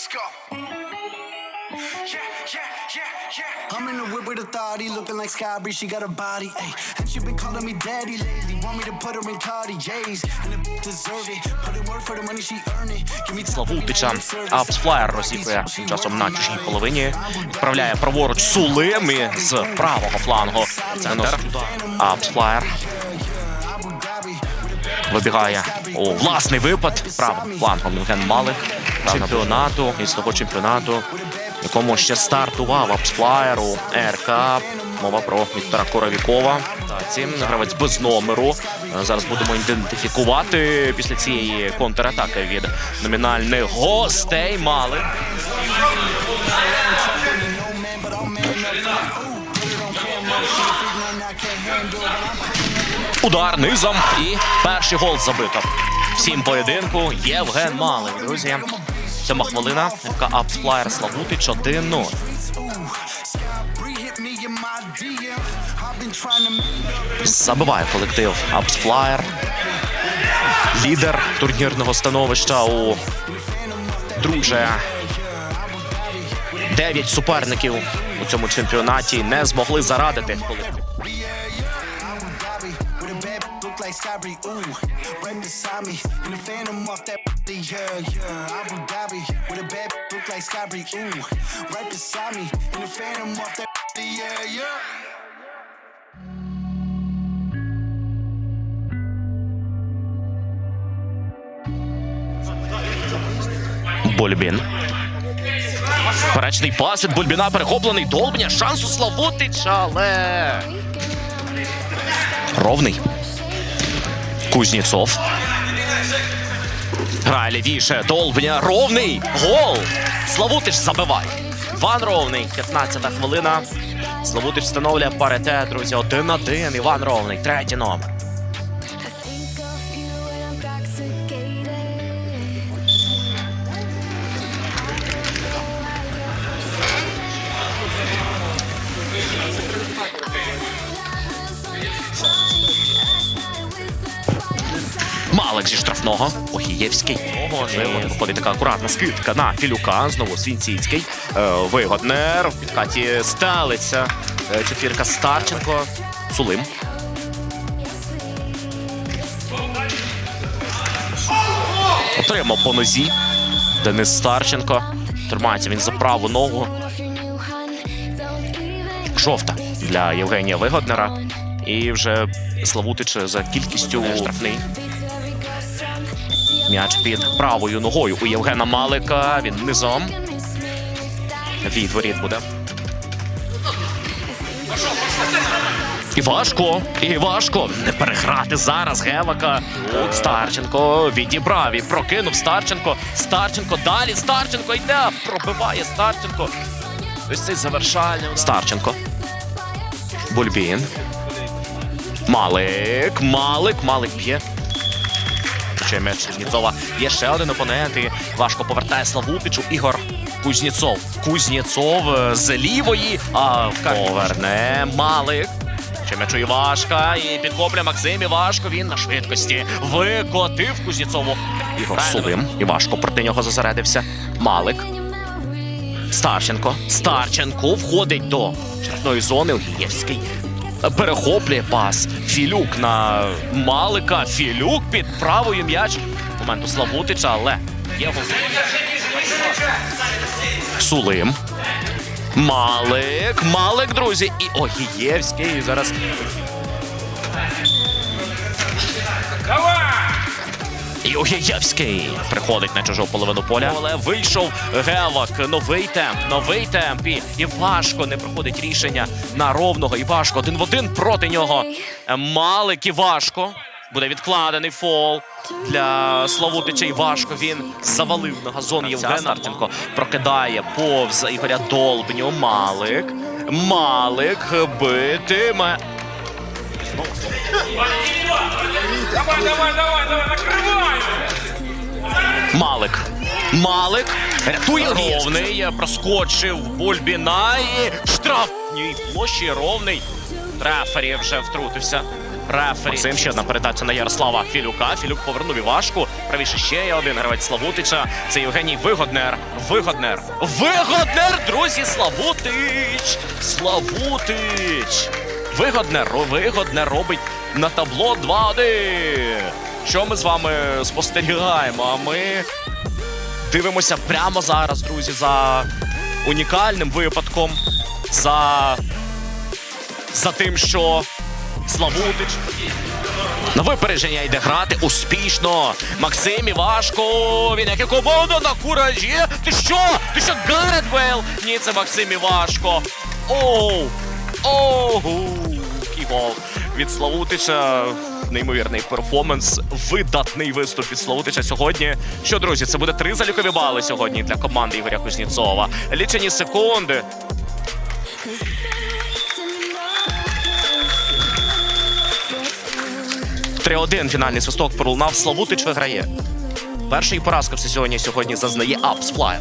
Let's go. Yeah, yeah, yeah, yeah. I'm in the whip with authority, looking like Skybri, she got a body, ayy. And she been calling me daddy lately, want me to put her in Cartier's, and the deserve it. Put in work for the money she earn it. Give me Славутича. Апсфлаєр розігрує тим часом на чужій половині. Відправляє праворуч Сулими з правого флангу. Центр. Апсфлаєр. Вибігає у власний випад. Правим флангом Євген Малик. Чемпіонату і свого чемпіонату, якому ще стартував Апсфлаєр РК. Мова про Віктора Коровікова. Таці гравець без номеру. Е, Зараз будемо ідентифікувати після цієї контратаки від номінальних гостей. Малик. Удар низом і перший гол забито. Всім поєдинку Євген Малик. Друзі, сьома хвилина. ФК Апсфлаєр Славутич 1-0. Skybri hit me in my DM. I've been trying to meet up. Забиває колектив Апсфлаєр. Лідер турнірного становища у друже. Дев'ять суперників у цьому чемпіонаті не змогли зарадити ooh. Right beside yeah, yeah. Abu Dhabi with a bad look like Skybri, ooh. Right beside me, in the phantom off that yeah, yeah. Бульбін. Перечний пас від Бульбіна перехоплений. Долбня. Шанс у Славутича, але. Ровний. Кузнєцов. Грає лівіше. Долбня. Ровний. Гол. Славутич забиває. Іван Ровний. 15-та хвилина. Славутич встановлює паритет, друзі. 1-1. Іван Ровний. Третій номер. Малик зі штрафного. Огієвський. Ого, і виходить така акуратна скидка на Філюка. Знову Свінціцький. Е, Вигоднер. В підкаті стелиться. Е, Четвірка Старченко. Сулим. Отримав по нозі. Денис Старченко. Тримається він за праву ногу. Жовта для Євгенія Вигоднера. І вже Славутич за кількістю штрафний. М'яч під правою ногою у Євгена Малика. Він низом. Відворіт буде. І важко, і важко не переграти зараз Гевака. Тут Старченко відібрав і прокинув Старченко. Старченко далі. Старченко йде. Пробиває Старченко. Ось цей завершальний. Старченко. Бульбін. Малик. Малик. Малик б'є. Ще м'яч Кузнєцова. Є ще один опонент. І важко повертає Славутичу. Ігор Кузнєцов. Кузнєцов е, з лівої. А поверне Малик. Ще м'ячу Івашка. І підхоплює Максим Івашко. Він на швидкості викотив Кузнєцову. Ігор Сулим. Івашко проти нього зосередився. Малик. Старченко. Старченко входить до штрафної зони. Олієвський. Перехоплює пас. Філюк на Малика. Філюк під правою м'яч. Моменту Славутича, але є. Сулим. Малик. Малик, друзі. І Огієвський. Зараз. І приходить на чужу половину поля. Але вийшов Гевак. Новий темп, новий темп. І, і важко не проходить рішення на ровного. І важко один в один проти нього. Малик і важко. Буде відкладений фол для Славутича і важко. Він завалив на газон Євгена Старченко. Прокидає повз Ігоря Долбню. Малик. Малик битиме. Давай, давай, давай, давай! Малик. Малик рятує ровний. Проскочив Бульбіна і штрафній площі ровний. Рефері вже втрутився. Рефері. Максим ще одна передача на Ярослава Філюка. Філюк повернув Івашку. Правіше ще є один гравець Славутича. Це Євгеній Вигоднер. Вигоднер. Вигоднер, друзі, Славутич! Славутич! Вигоднер, вигоднер робить на табло 2-1. Що ми з вами спостерігаємо? А ми дивимося прямо зараз, друзі, за унікальним випадком. За, за тим, що Славутич на випередження йде грати успішно. Максим Івашко. Він як команда на куражі. Ти що? Ти що Гарет Бейл? Ні, це Максим Івашко. Оу! Оу! Який від Славутича. Неймовірний перформанс, видатний виступ від Славутича сьогодні. Що, друзі, це буде три залікові бали сьогодні для команди Ігоря Кузнєцова. Лічені секунди. 3-1 фінальний свисток пролунав. Славутич виграє. Перша і поразка в сезоні сьогодні зазнає Апс Флаєр.